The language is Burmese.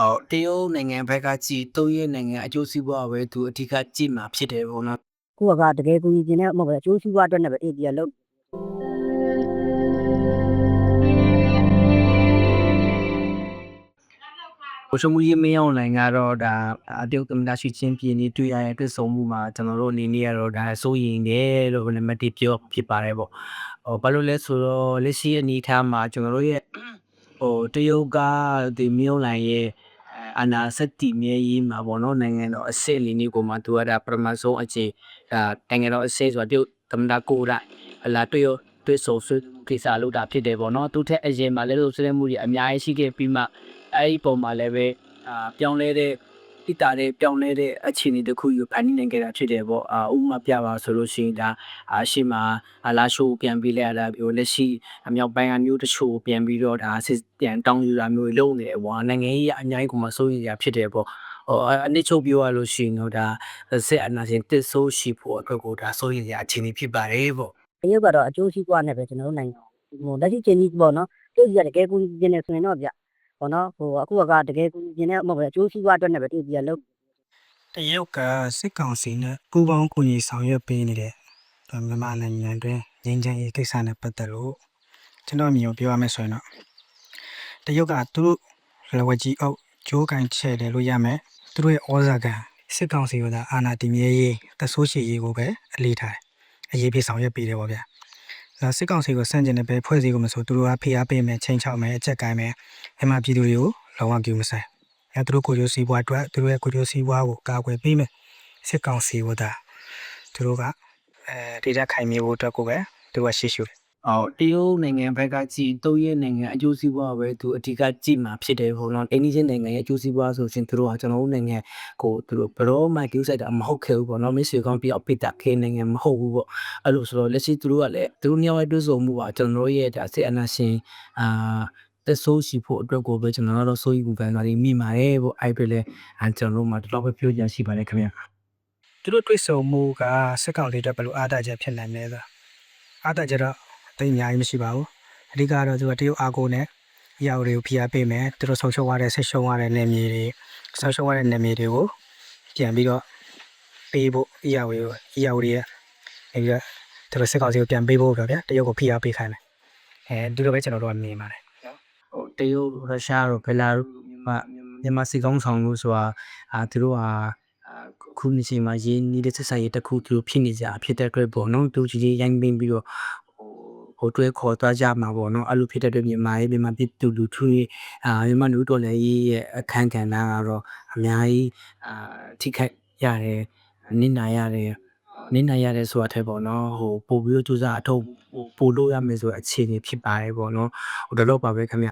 အော်တရုတ်နိုင်ငံဘက်ကကြည်သုံးရဲ့နိုင်ငံအကျိုးစီးပွားပဲသူအဓိကကြည့်မှာဖြစ်တယ်ပေါ့နော်ကိုယ့်ကတကယ်ကူညီခြင်းနဲ့မဟုတ်ပဲအကျိုးစီးပွားအတွက်နဲ့ပဲအေးပြီးတော့လုပ်ဘိုလ်ချုပ်မှုကြီးမင်းအောင်လှိုင်ကတော့ဒါအတရုတ်သမ္မတရှိချင်းပြည်နေတွေ့ရတဲ့တွေ့ဆုံမှုမှာကျွန်တော်တို့အနေနဲ့ကတော့ဒါစိုးရင်တယ်လို့နံပါတ်1ပြောဖြစ်ပါတယ်ပေါ့ဟိုဘာလို့လဲဆိုတော့လက်ရှိအနေအထားမှာကျွန်တော်တို့ရဲ့ ဟိုတရုတ်ကဒီမင်းအောင်လှိုင်ရဲ့အနာစက်တီမြဲရေးမှာပေါ့နော်နိုင်ငံတော်အစစ်အလီနေကိုမှသူကဒါပထမဆုံးအခြေဒါနိုင်ငံတော်အစစ်ဆိုတာတရုတ်သမ္မတကိုယ်တိုင်ဟလာတွေ့ရတွေ့ဆုံဆွေးကိစ္စလုပ်တာဖြစ်တယ်ပေါ့နော်သူထက်အရင်မှာလည်းလို့ဆွေးနွေးမှုတွေအများကြီးရှိခဲ့ပြီးမှအဲ့ဒီပုံမှာလည်းပဲအာပြောင်းလဲတဲ့ တိတာတဲ့ပြောင်းလဲတဲ့အခြေအနေတစ်ခုကိုဖန်တီးနိုင်ခဲ့တာဖြစ်တယ်ပေါ့အာဥပမာပြပါဆိုလို့ရှိရင်ဒါအရှိမအလာရှိုးပြန်ပြီးလဲရတာပြီးလက်ရှိအမြောက်ပိုင်းကမျိုးတချို့ပြန်ပြီးတော့ဒါစစ်ပြန်တောင်းယူတာမျိုးလုပ်နေတယ်ပေါ့နိုင်ငံရေးအများကြီးကမှစိုးရိမ်ရဖြစ်တယ်ပေါ့ဟိုအနစ်ချုပ်ပြောရလို့ရှိရင်တော့ဒါစစ်အနာရှင်တစ်ဆိုးရှိဖို့အတွက်ကိုဒါစိုးရိမ်ရအခြေအနေဖြစ်ပါတယ်ပေါ့တရုတ်ကတော့အကျိုးစီးပွားနဲ့ပဲကျွန်တော်တို့နိုင်ငံဟိုလက်ရှိချိန်ကြီးပေါ့နော်တရုတ်ကြီးကတကယ်ကူညီခြင်းနဲ့ဆိုရင်တော့ဗျ ပေါ့နော်ဟိုအခုကတကယ်ကူညီခြင်းနဲ့မဟုတ်ပဲအကျိုးစီးပွားအတွက်နဲ့ပဲအေးပြီးတော့လုပ်တရုတ်ကစစ်ကောင်စီနဲ့ပူးပေါင်းကူညီဆောင်ရွက်ပေးနေတဲ့မြန်မာနိုင်ငံတွင်ငြိမ်းချမ်းရေးကိစ္စနဲ့ပတ်သက်လို့ကျွန်တော်အမြင်ကိုပြောရမယ်ဆိုရင်တော့တရုတ်ကသူတို့လဝကြီးအုပ်ဂျိုးကန်ချဲ့တယ်လို့ရမယ်သူတို့ရဲ့ဩဇာကစစ်ကောင်စီကသာအာဏာတည်မြဲရေးတဆိုးရှိရေးကိုပဲအလေးထားတယ်အရေးပေးဆောင်ရွက်ပေးတယ်ပေါ့ဗျာ ဒါစစ်ကောင်စီကိုစန့်ကျင်တဲ့ပဲဖွဲ့စည်းကိုမဆိုသူတို့ကဖိအားပေးမယ်ချိန်ချောက်မယ်အကြက်ကိုင်းမယ်မြန်မာပြည်သူတွေကိုလုံးဝပြုမဆိုင်အဲသူတို့ကိုကျိုးစီးပွားအတွက်သူတို့ရဲ့ကိုကျိုးစီးပွားကိုကာကွယ်ပေးမယ်စစ်ကောင်စီဝတ်တာသူတို့ကအဲဒေတာခိုင်မြေဖို့အတွက်ကိုပဲသူကရှေ့ရှုတယ် အော်တရုတ်နိုင်ငံဘက်ကကြည်သုံးရဲ့နိုင်ငံအကျိုးစီးပွားပဲသူအဓိကကြည့်မှာဖြစ်တယ်ပေါ့နော်အိန္ဒိယနိုင်ငံရဲ့အကျိုးစီးပွားဆိုရှင်သူတို့ကကျွန်တော်တို့နိုင်ငံကိုသူတို့ဘယ်တော့မှကြိုးဆိုင်တာမဟုတ်ခဲ့ဘူးပေါ့နော်မစ်ဆွေကောင်းပြအပိတာခေနိုင်ငံမဟုတ်ဘူးပေါ့အဲ့လိုဆိုတော့လက်ရှိသူတို့ကလည်းသူတို့ညောင်းရဲ့တွဲဆုံမှုပါကျွန်တော်တို့ရဲ့ဒါစစ်အနာရှင်အာတက်ဆိုးရှိဖို့အတွက်ကိုပဲကျွန်တော်တို့ဆိုးယူပန်သွားပြီးမိပါတယ်ပေါ့အဲ့ပြလဲအဲကျွန်တော်တို့မှာဒီလောက်ပဲပြောကြရှိပါတယ်ခင်ဗျာသူတို့တွေ့ဆုံမှုကစစ်ကောင်စီအတွက်ဘယ်လိုအားတာချက်ဖြစ်နိုင်လဲဆိုအားတာချက်တော့ တိတ်အများကြီးမရှိပါဘူးအဓိကတော့သူကတရုတ်အာကိုနဲ့အရာတွေကိုဖိအားပေးမယ်သူတို့ဆုံးရှုံးသွားတဲ့ဆက်ရှုံးသွားတဲ့နယ်မြေတွေဆုံးရှုံးသွားတဲ့နယ်မြေတွေကိုပြန်ပြီးတော့ပေးဖို့အရာတွေကိုအရာတွေရဲ့အဲပြီးတော့သူတို့စစ်ကောင်စီကိုပြန်ပေးဖို့ပဲဗျာတရုတ်ကိုဖိအားပေးခိုင်းတယ်အဲဒီလိုပဲကျွန်တော်တို့ကမြင်ပါတယ်ဟိုတရုတ်ရုရှားတို့ဘယ်လာရုမြန်မာမြန်မာစီကောင်းဆောင်လို့ဆိုတာအာသူတို့ဟာအာခုနှစ်ချိန်မှာရင်းနှီးတဲ့ဆက်ဆံရေးတစ်ခုသူတို့ဖြစ်နေကြဖြစ်တဲ့အတွက်ပေါ့နော်သူကြီးကြီးရိုင်းပင်းပြီးတော့ ဟိုဟိုတွဲခေါ်သွားကြမှာပေါ့နော်အဲ့လိုဖြစ်တဲ့အတွက်မြန်မာရေးမြန်မာပြည်သူလူထုရဲ့အာမြန်မာလူတော်လည်းရဲ့အခန်းကဏ္ဍကတော့အများကြီးအာထိခိုက်ရတယ်နစ်နာရတယ်နစ်နာရတယ်ဆိုတာထက်ပေါ့နော်ဟိုပို့ပြီးတော့စူးစမ်းအထောက်ပို့လို့ရမယ်ဆိုတဲ့အခြေအနေဖြစ်ပါတယ်ပေါ့နော်ဟိုတော့တော့ပါပဲခင်ဗျ